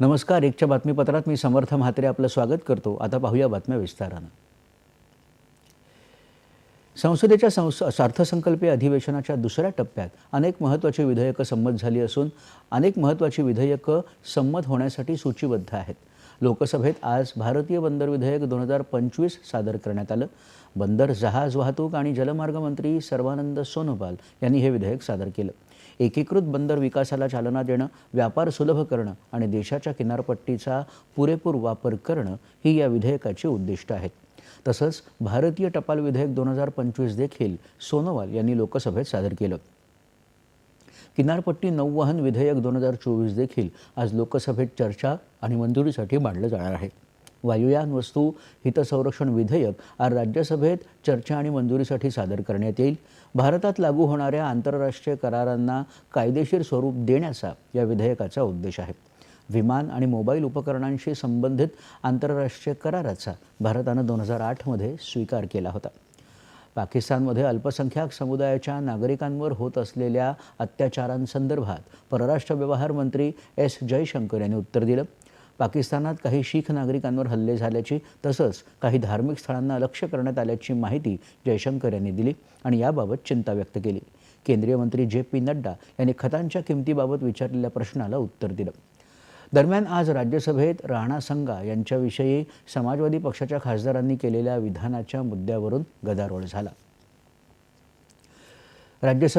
नमस्कार एकच्या बातमीपत्रात मी समर्थ म्हात्रे आपलं स्वागत करतो. आता पाहूया बातम्या विस्तारानं. संसदेच्या संस अर्थसंकल्पीय अधिवेशनाच्या दुसऱ्या टप्प्यात अनेक महत्त्वाची विधेयकं संमत झाली असून अनेक महत्त्वाची विधेयकं संमत होण्यासाठी सूचीबद्ध आहेत. लोकसभेत आज भारतीय बंदर विधेयक दोन हजार पंचवीस सादर करण्यात आलं. बंदर जहाज वाहतूक आणि जलमार्ग मंत्री सर्वानंद सोनोवाल यांनी हे विधेयक सादर केलं. एकीकृत बंदर विकासाला चालना देणं व्यापार सुलभ करणं आणि देशाच्या किनारपट्टीचा पुरेपूर वापर करणं ही या विधेयकाची उद्दिष्ट आहेत. तसंच भारतीय टपाल विधेयक दोन हजार पंचवीस देखील सोनोवाल यांनी लोकसभेत सादर केलं. किनारपट्टी नौवहन विधेयक दोन हजार चोवीस देखील आज लोकसभेत चर्चा आणि मंजुरीसाठी मांडलं जाणार आहे. वायुयान वस्तू हितसंरक्षण विधेयक आज राज्यसभेत चर्चा आणि मंजुरीसाठी सादर करण्यात येईल. भारतात लागू होणाऱ्या आंतरराष्ट्रीय करारांना कायदेशीर स्वरूप देण्याचा या विधेयकाचा उद्देश आहे. विमान आणि मोबाईल उपकरणांशी संबंधित आंतरराष्ट्रीय कराराचा भारतानं दोन हजार आठमध्ये स्वीकार केला होता. पाकिस्तानमध्ये अल्पसंख्याक समुदायाच्या नागरिकांवर होत असलेल्या अत्याचारांसंदर्भात परराष्ट्र व्यवहार मंत्री एस जयशंकर यांनी उत्तर दिलं. पाकिस्तानात काही शीख नागरिकांवर हल्ले झाल्याची तसंच काही धार्मिक स्थळांना लक्ष्य करण्यात आल्याची माहिती जयशंकर यांनी दिली आणि याबाबत चिंता व्यक्त केली. केंद्रीय मंत्री जे पी नड्डा यांनी खतांच्या किमतीबाबत विचारलेल्या प्रश्नाला उत्तर दिलं. दरम्यान आज राज्यसभेत राणा संगा यांच्याविषयी समाजवादी पक्षाच्या खासदारांनी केलेल्या विधानाच्या मुद्द्यावरून गदारोळ झाला. राज्यसभेत